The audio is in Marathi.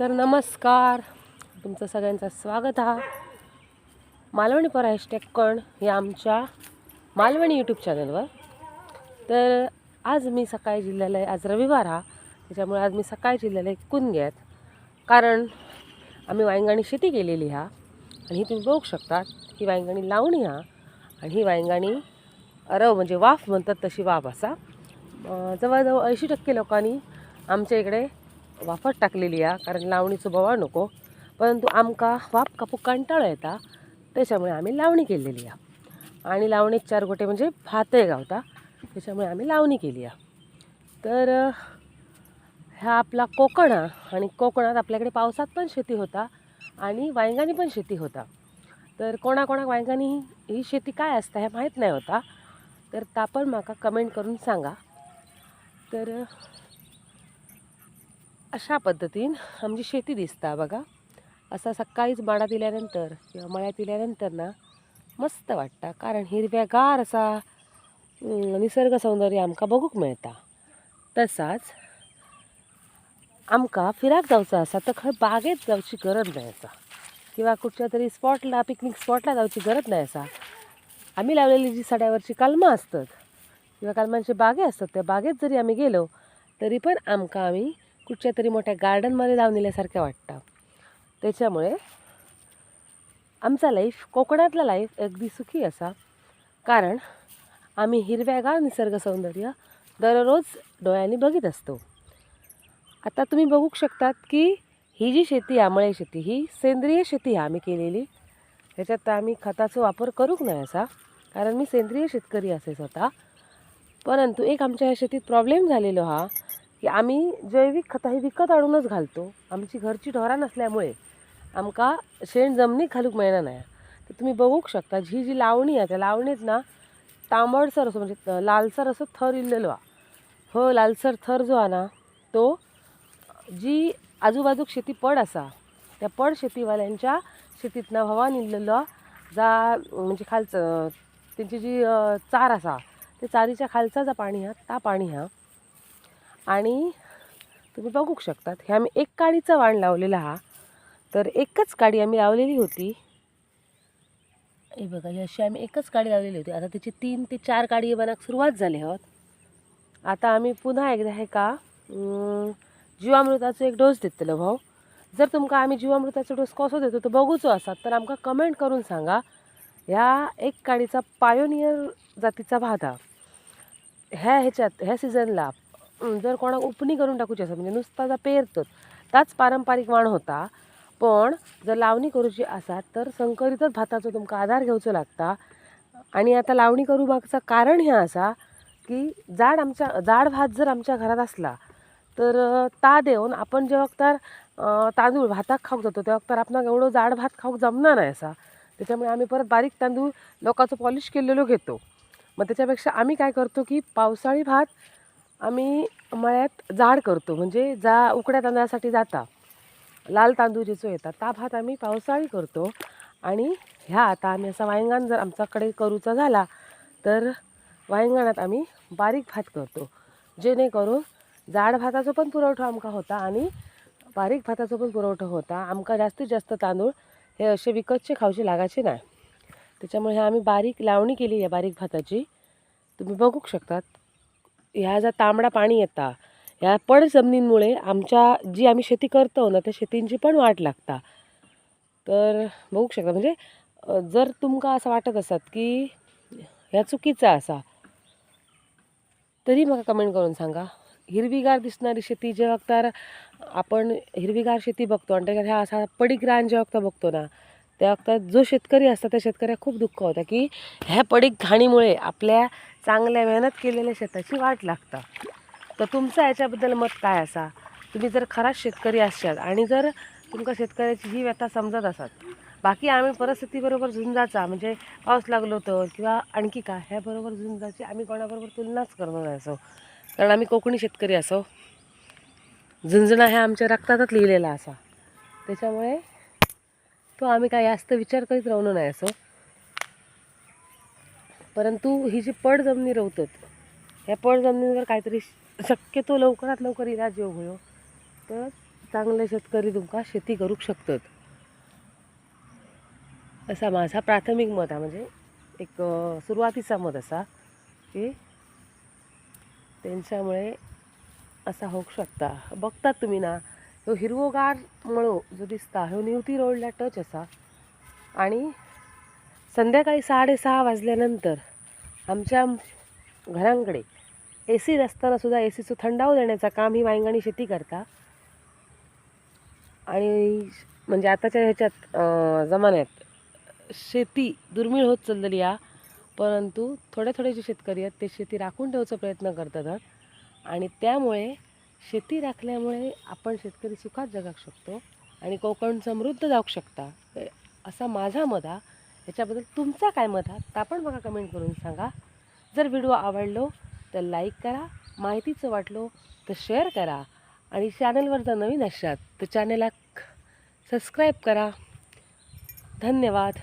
तर नमस्कार. तुमचं सगळ्यांचं स्वागत हा. मालवणी पर हॅशटॅग कण या आमच्या मालवणी यूट्यूब चॅनलवर तर आज मी सकाळी जिल्ह्याला आहे आज रविवार हा. त्याच्यामुळे आज मी सकाळी जिल्ह्याला एकून घ्यात कारण आम्ही वायंगाणी शेती केलेली हा. आणि ही तुम्ही बघू शकता ही वायंगाणी लावणी हा. आणि ही वायंगाणी रव म्हणजे वाफ म्हणतात तशी वाफ असा. जवळजवळ ऐंशी टक्के लोकांनी आमच्या इकडे वाफत टाकलेली आहे कारण लावणीचं बवा नको. परंतु आमका वाफ कापूक कंटाळा येता त्याच्यामुळे आम्ही लावणी केलेली आहे आणि लावणीत चार गोटे म्हणजे भातही गावता त्याच्यामुळे आम्ही लावणी केली आहे तर ह्या हा आपला कोकण आणि कोकणात आपल्याकडे पावसात पण शेती होता आणि वांयगानी पण शेती होता. तर कोणाकोणाक वांयगानी ही ही शेती काय असता हे माहीत नाही होता. तर ता पण म्हाका कमेंट करून सांगा. तर अशा पद्धतीन आमची शेती दिसता बघा. असा सकाळीच माडा दिल्यानंतर किंवा मळ्यात दिल्यानंतर ना मस्त वाटता. कारण हिरव्यागार असा निसर्ग सौंदर्य आमकां बघूक मेळटा तसाच आमकां फिराक जावचो आसा तर खंय बागेत जावची गरज नाही आसा. किंवा कुठच्या तरी स्पॉटला पिकनिक स्पॉटला जावची गरज नाही आसा. आम्ही लावलेली जी सड्यावरची कलमां असतात किंवा कलमांचे बागे असतात त्या बागेत जरी आम्ही गेलो तरी पण आमकां आम्ही कुठच्या तरी मोठ्या गार्डनमध्ये जाऊन दिल्यासारखं वाटतं. त्याच्यामुळे आमचा लाईफ कोकणातला लाईफ अगदी सुखी असा. कारण आम्ही हिरव्यागार निसर्ग सौंदर्य दररोज डोळ्यांनी बघत असतो. आता तुम्ही बघू शकतात की ही जी शेती आमळे शेती ही सेंद्रिय शेती आहे आम्ही केलेली. ह्याच्यात आम्ही खताचा वापर करूक नाही असा. कारण मी सेंद्रिय शेतकरी असे स्वतः. परंतु एक आमच्या ह्या शेतीत प्रॉब्लेम झालेलो हा. की आम्ही जैविक खतं ही विकत आणूनच घालतो. आमची घरची ढोरा नसल्यामुळे आमका शेण जमनीक घालूंक मिळणार नाही. तर तुम्ही बघूक शकता ही जी लावणी आहे त्या लावणीत ना तांबडसर असो म्हणजे लालसर असो थर इल्लेलो हा हो लालसर थर जो आहे ना तो जी आजूबाजूक शेती पड असा त्या पड शेतीवाल्यांच्या शेतीतनं व्हावान इल्लेलो जा म्हणजे खालचं त्यांची जी चार असा ते चारीच्या खालचा जा पाणी हा ता पाणी हा आणि तुम्ही बघू शकतात हे आम्ही एक काडीचा वाण लावलेला हा. तर एकच काडी आम्ही लावलेली होती. हे बघा ही अशी आम्ही एकच काडी लावलेली होती. आता त्याची तीन ते चार काडी बनाक सुरुवात झाली आहोत. आता आम्ही पुन्हा एकदा हे का जीवामृताचो एक डोस दितलो भाऊ. जर तुमका आम्ही जीवामृताचो डोस कसो देतो तो बघूचो असात तर आमकां कमेंट करून सांगा. ह्या एक काडीचा पायोनियर जातीचा भात हा ह्या ह्याच्यात ह्या सिजनला जर कोणाक उपणी करून टाकूची आसा म्हणजे नुसता जा पेरतत ताच पारंपारीक वाण होता. पण जर लावणी करूची असात तर संकरितच भाताचो तुमकां आधार घेवचो लागता. आणि आता लावणी करू मागचं कारण हे असा की जाड आमच्या जाड भात जर आमच्या घरात असला तर ता देऊन आपण जेव्हा तर तांदूळ भाताक खाऊक जातो तेव्हा तर आपणाक एवढं जाड भात खाऊक जमणार नाही असा त्याच्यामुळे आम्ही परत बारीक तांदूळ लोकांचं पॉलिश केलेलो घेतो. मग त्याच्यापेक्षा आम्ही काय करतो की पावसाळी भात आम्ही मळ्यात जाड करतो म्हणजे जा उकड्या तांदळासाठी जाता. लाल तांदूळ जिचो येतात ता भात आम्ही पावसाळी करतो. आणि ह्या आता आम्ही असा वायंगण जर आमच्याकडे करूचा झाला तर वांयंगणात आम्ही बारीक भात करतो. जेणेकरून जाड भाताचो पण पुरवठा आमका होता आणि बारीक भाताचो पण पुरवठा होता. आमका जास्तीत जास्त तांदूळ हे असे विकतचे खावचे लागायचे नाही. त्याच्यामुळे ह्या आम्ही बारीक लावणी केली आहे बारीक भाताची. तुम्ही बघू शकतात. ह्या ज्या तांबडा पाणी येता ह्या पड जमिनींमुळे आमच्या जी आम्ही शेती करतो ना त्या शेतींची पण वाट लागता. तर बघू शकता म्हणजे जर तुमका असं वाटत असत की ह्या चुकीचा असा तरी मला कमेंट करून सांगा. हिरवीगार दिसणारी शेती जेव्हा तर आपण हिरवीगार शेती बघतो आणि त्याच्यात ह्या असा पडीक रान जेव्हा बघतो ना त्या वक्तात जो शेतकरी असतो त्या शेतकऱ्याक खूप दुःख होतं की ह्या पडीक घाणीमुळे आपल्या चांगल्या मेहनत केलेल्या शेताची वाट लागता. तर तुमचं याच्याबद्दल मत काय असा? तुम्ही जर खराच शेतकरी असाल आणि जर तुमका शेतकऱ्याची ही व्यथा समजत असत बाकी आम्ही परिस्थितीबरोबर झुंजाचा म्हणजे पाऊस लागलो तर किंवा आणखी काय ह्याबरोबर झुंजाची आम्ही कोणाबरोबर तुलनाच करणार असो? कारण आम्ही कोकणी शेतकरी असो. झुंजणं ह्या आमच्या रक्तातच लिहिलेला असा. त्याच्यामुळे तो आम्ही काय जास्त विचार करीत राहून नाही असो. परंतु ही जी पड जमिनी रवतात ह्या पड जमिनीवर काहीतरी शक्यतो लवकरात लवकर इलाज योग होयो तर चांगले शेतकरी तुमकां शेती करूंक शकतात. असा माझा प्राथमिक मत हा म्हणजे एक सुरुवातीचा मत असा की त्यांच्यामुळे असा होऊ शकता. बघतात तुम्ही ना ह्यो हिरवोगार मळो जो दिसता ह्यो निवती रोडला टच असा आणि संध्याकाळी साडेसहा वाजल्यानंतर आमच्या घरांकडे ए सी नसताना सुद्धा ए सीचं थंडाव देण्याचं काम ही वांगणी शेती करता. आणि म्हणजे आताच्या ह्याच्यात जमान्यात शेती दुर्मिळ होत चाललेली आहे परंतु थोडे थोडे जे शेतकरी आहेत ते शेती राखून ठेवचा प्रयत्न करतात आणि त्यामुळे शेती राखल्यामुळे आपण शेतकरी सुखात जगाक शकतो आणि कोकण समृद्ध जाऊ शकता. असा माझा मत आहे याच्याबद्दल तुमचा काय मत आहात ता पण बघा कमेंट करून सांगा. जर व्हिडिओ आवडलो तर लाईक करा. माहितीचं वाटलो तर शेअर करा. आणि चॅनलवर जर नवीन असतात तर चॅनलला सबस्क्राईब करा. धन्यवाद.